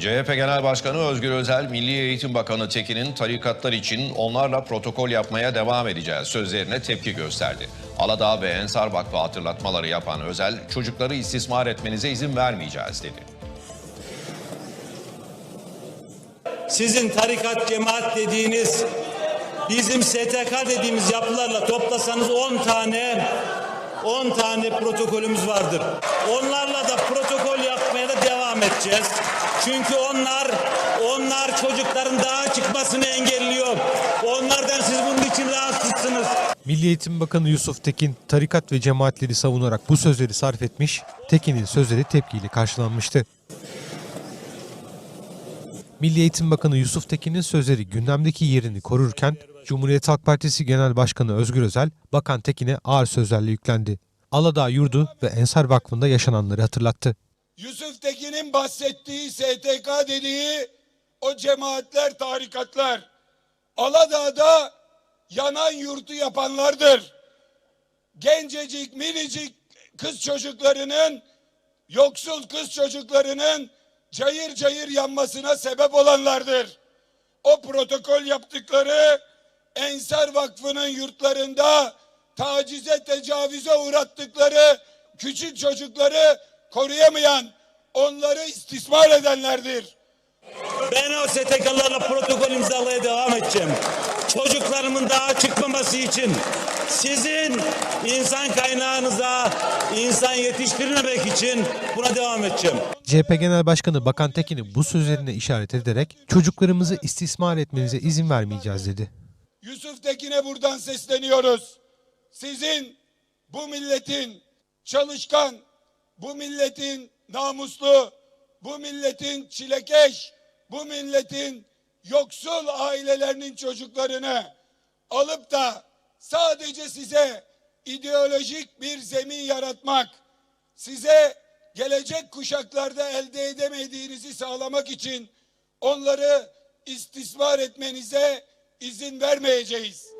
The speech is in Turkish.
CHP Genel Başkanı Özgür Özel, Milli Eğitim Bakanı Tekin'in tarikatlar için onlarla protokol yapmaya devam edeceğiz sözlerine tepki gösterdi. Aladağ ve Ensar Vakfı hatırlatmaları yapan Özel, çocukları istismar etmenize izin vermeyeceğiz dedi. Sizin tarikat cemaat dediğiniz bizim STK dediğimiz yapılarla toplasanız 10 tane 10 tane protokolümüz vardır. Onlarla da protokol yapmaya da devam edeceğiz. Çünkü onlar onlar çocukların daha çıkmasını engelliyor. Onlardan siz bunun için rahatsızsınız. Milli Eğitim Bakanı Yusuf Tekin tarikat ve cemaatleri savunarak bu sözleri sarf etmiş, Tekin'in sözleri tepkiyle karşılanmıştı. Milli Eğitim Bakanı Yusuf Tekin'in sözleri gündemdeki yerini korurken, Cumhuriyet Halk Partisi Genel Başkanı Özgür Özel, Bakan Tekin'e ağır sözlerle yüklendi. Aladağ Yurdu ve Ensar Vakfı'nda yaşananları hatırlattı. Yusuf Tekin'in bahsettiği STK dediği o cemaatler, tarikatlar Aladağ'da yanan yurtu yapanlardır. Gencecik, minicik kız çocuklarının, yoksul kız çocuklarının cayır cayır yanmasına sebep olanlardır. O protokol yaptıkları Ensar Vakfı'nın yurtlarında tacize, tecavüze uğrattıkları küçük çocukları koruyamayan, onları istismar edenlerdir. Ben o STK'larla protokol imzalamaya devam edeceğim. Çocuklarımın daha çıkmaması için sizin insan kaynağınıza insan yetiştirmemek için buna devam edeceğim. CHP Genel Başkanı Bakan Tekin'in bu sözlerine işaret ederek çocuklarımızı istismar etmenize izin vermeyeceğiz dedi. Yusuf Tekin'e buradan sesleniyoruz. Sizin bu milletin çalışkan, bu milletin namuslu, bu milletin çilekeş, bu milletin yoksul ailelerinin çocuklarını alıp da sadece size ideolojik bir zemin yaratmak, size gelecek kuşaklarda elde edemediğinizi sağlamak için onları istismar etmenize izin vermeyeceğiz.